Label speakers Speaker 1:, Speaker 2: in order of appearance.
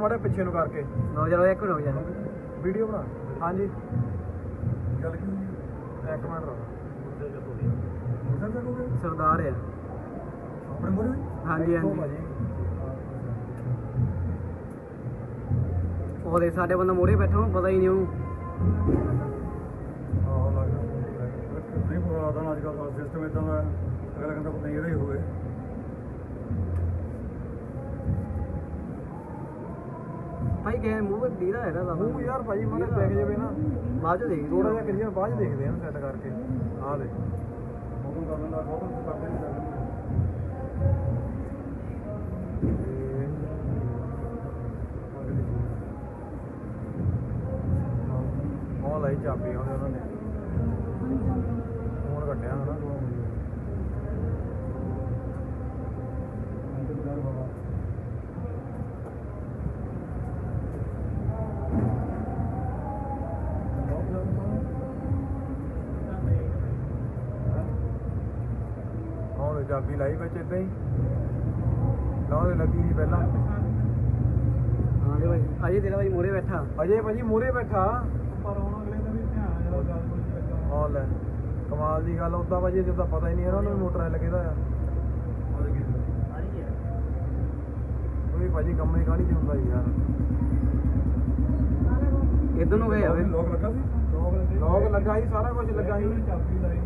Speaker 1: ਮਾੜੇ ਪਿੱਛੇ ਨੂੰ ਕਰਕੇ।
Speaker 2: ਲੋ ਚਲੋ ਇੱਕ ਮਿੰਟ ਹੋ
Speaker 1: ਵੀਡੀਓ ਬਣਾ। ਹਾਂਜੀ।
Speaker 3: ਗੱਲ ਕੀ ਹੋਈ?
Speaker 1: ਇੱਕ ਮਿੰਟ
Speaker 3: ਗਿਆ
Speaker 2: ਸਰਦਾਰ ਆ।
Speaker 3: ਆਪਣੇ ਮੋਰੇ
Speaker 2: ਹਾਂਜੀ ਹਾਂਜੀ। ਉਹਦੇ ਸਾਡੇ ਬੰਦਾ ਮੋੜੇ ਬੈਠਾ ਉਹਨੂੰ ਪਤਾ ਹੀ ਨਹੀਂ ਉਹਨੂੰ।
Speaker 3: ਆਹ ਲੱਗਦਾ ਨਹੀਂ ਪਤਾ ਦਾ ਅੱਜ ਕੱਲ੍ਹ ਸਿਸਟਮ ਇਦਾਂ ਦਾ। ਅਗਲਾ ਕਹਿੰਦਾ ਪਤਾ ਨਹੀਂ ਇਹਦਾ ਹੀ ਹੋਵੇ।
Speaker 2: ਭਾਈ ਕਿ ਮੂੰਹ ਤੇ ਦੀਦਾ ਹੈਗਾ ਦਾ
Speaker 1: ਮੂੰਹ ਯਾਰ ਭਾਜੀ ਮਾੜੇ ਦੇਖ ਜਾਵੇ ਨਾ।
Speaker 2: ਬਾਅਦ ਚ ਦੇਖ
Speaker 1: ਥੋੜਾ ਜਿਹਾ ਕਲੀਅਰ ਬਾਅਦ 'ਚ ਦੇਖਦੇ ਆ ਸੈੱਟ ਕਰਕੇ। ਆਹ ਦੇ
Speaker 3: ਫੋਟੋ ਕਰ ਲੈਂਦਾ ਫੋਟੋ ਕਰਦੇ ਨਹੀਂ ਕਰਦੇ
Speaker 1: ਉਹ ਲਈ ਚਾਬੀ ਉਹਦੇ ਉਹਨਾਂ ਨੇ ਉਹਨੇ ਚਾਬੀ ਲਾਈ ਵਿੱਚ ਇਦਾਂ ਹੀ। ਨਾ ਉਹਦੇ ਲੱਗੀ ਸੀ ਪਹਿਲਾਂ।
Speaker 2: ਹਾਂ ਜੀ ਭਾਈ ਅਜੇ ਤੇਰਾ ਭਾਈ ਬੈਠਾ।
Speaker 1: ਅਜੇ ਭਾਜੀ ਮੂਰੇ ਬੈਠਾ।
Speaker 3: ਪਰ ਹੁਣ ਅਗਲੇ ਦਾ ਵੀ ਧਿਆਨ ਜਿਹੜਾ ਗੱਲ ਕੋਈ ਲੱਗਾ।
Speaker 1: ਹਾਂ ਲੈ ਕਮਾਲ ਦੀ ਗੱਲ ਉਦਾਂ ਭਾਜੀ ਜਿੱਦਾਂ ਪਤਾ ਹੀ ਨਹੀਂ ਇਹਨਾਂ ਨੂੰ ਵੀ ਮੋਟਰ ਲੱਗੇ ਦਾ ਆ। ਕੋਈ ਭਾਜੀ ਕੰਮ ਹੀ ਚ ਹੁੰਦਾ ਯਾਰ।
Speaker 2: ਇਧਰ ਨੂੰ ਗਏ ਆਵੇ
Speaker 3: ਲੋਕ ਲੱਗਾ ਸੀ? ਲੋਕ ਲੱਗੇ।
Speaker 1: ਲੋਕ ਲੱਗਾ ਸੀ ਸਾਰਾ ਕੁਝ ਲੱਗਾ ਸੀ।
Speaker 3: ਚਾਬੀ ਲਾਈ